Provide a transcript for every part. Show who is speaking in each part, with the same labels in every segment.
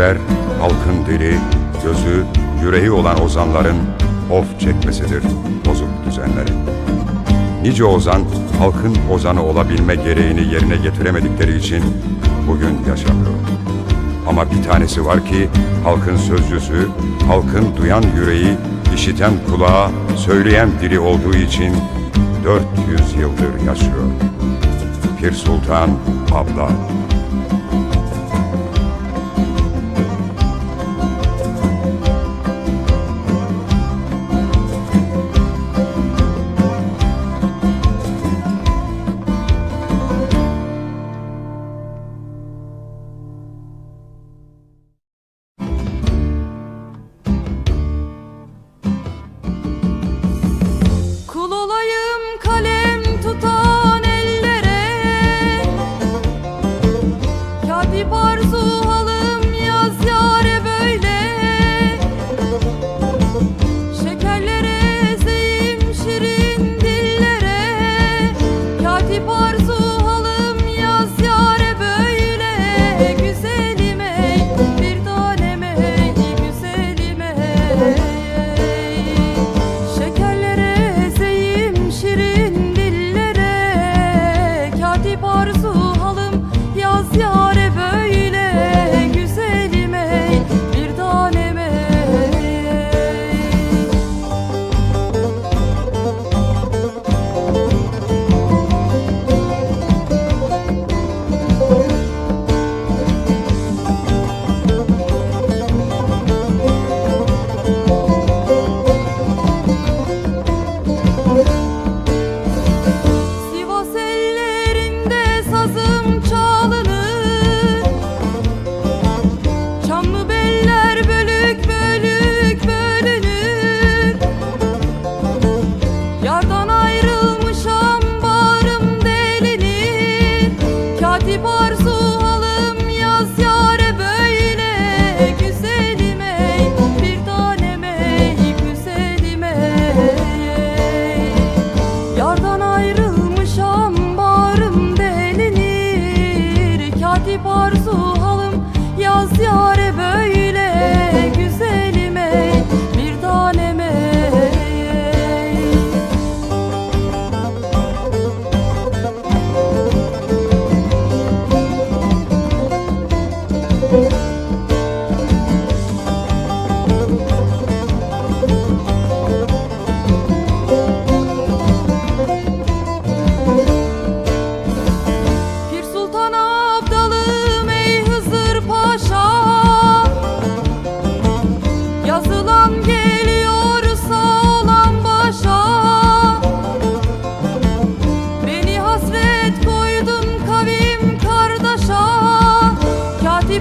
Speaker 1: halkın dili, gözü, yüreği olan ozanların of çekmesidir bozuk düzenlerin. Nice ozan, halkın ozanı olabilme gereğini yerine getiremedikleri için bugün yaşamıyor. Ama bir tanesi var ki halkın sözcüsü, halkın duyan yüreği, işiten kulağı, söyleyen dili olduğu için 400 yıldır yaşıyor. Pir Sultan Abla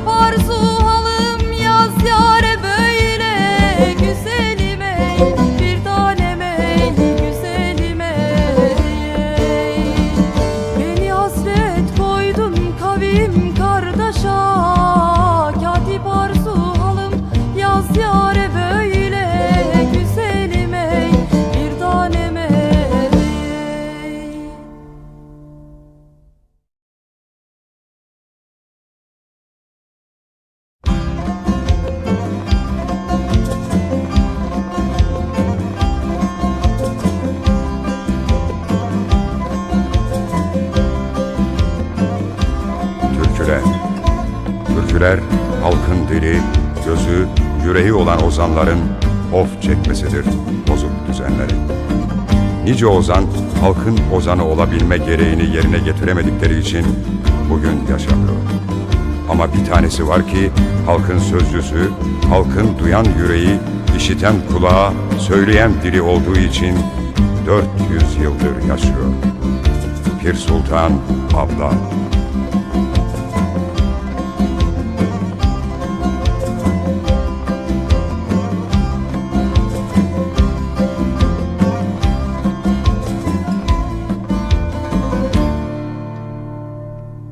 Speaker 2: arzu halım yaz yare böyle. Güzelim ey bir tanem ey güzelim ey Beni hasret koydun kavim kardeşa
Speaker 1: Türküler. Türküler halkın dili, gözü, yüreği olan ozanların of çekmesidir bozuk düzenlerin. Nice ozan, halkın ozanı olabilme gereğini yerine getiremedikleri için bugün yaşamıyor. Ama bir tanesi var ki halkın sözcüsü, halkın duyan yüreği, işiten kulağı, söyleyen dili olduğu için 400 yıldır yaşıyor. Pir Sultan Abla